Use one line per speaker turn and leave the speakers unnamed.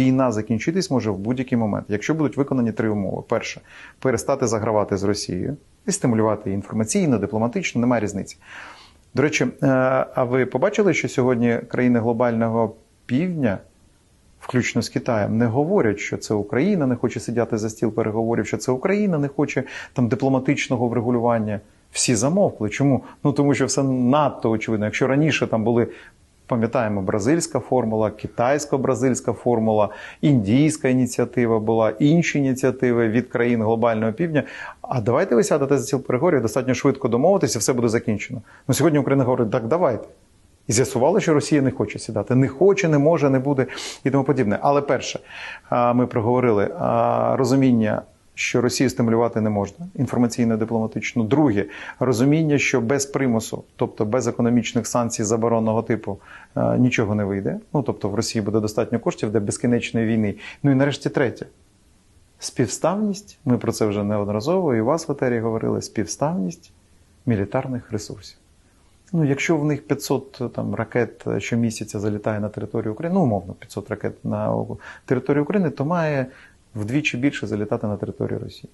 Війна закінчитись може в будь-який момент, якщо будуть виконані три умови: перше перестати загравати з Росією і стимулювати її інформаційно, дипломатично, немає різниці. До речі, е, а ви побачили, що сьогодні країни глобального півдня, включно з Китаєм, не говорять, що це Україна не хоче сидіти за стіл переговорів, що це Україна не хоче там дипломатичного врегулювання. Всі замовкли. Чому? Ну тому що все надто очевидно. Якщо раніше там були. Пам'ятаємо, бразильська формула, китайсько-бразильська формула, індійська ініціатива була, інші ініціативи від країн глобального півдня. А давайте ви сядете за стіл переговорів, достатньо швидко домовитися, все буде закінчено. Ну сьогодні Україна говорить, так давайте. І з'ясували, що Росія не хоче сідати. Не хоче, не може, не буде і тому подібне. Але перше, ми проговорили розуміння, що Росію стимулювати не можна інформаційно-дипломатично. Друге, розуміння, що без примусу, тобто без економічних санкцій заборонного типу, нічого не вийде. Ну тобто в Росії буде достатньо коштів для безкінечної війни. Ну і нарешті третє. Співставність, ми про це вже неодноразово і у вас в етері говорили, співставність мілітарних ресурсів. Ну, якщо в них 500 там, ракет щомісяця залітає на територію України, ну, умовно, 500 ракет на територію України, то має вдвічі більше залітати на територію Росії.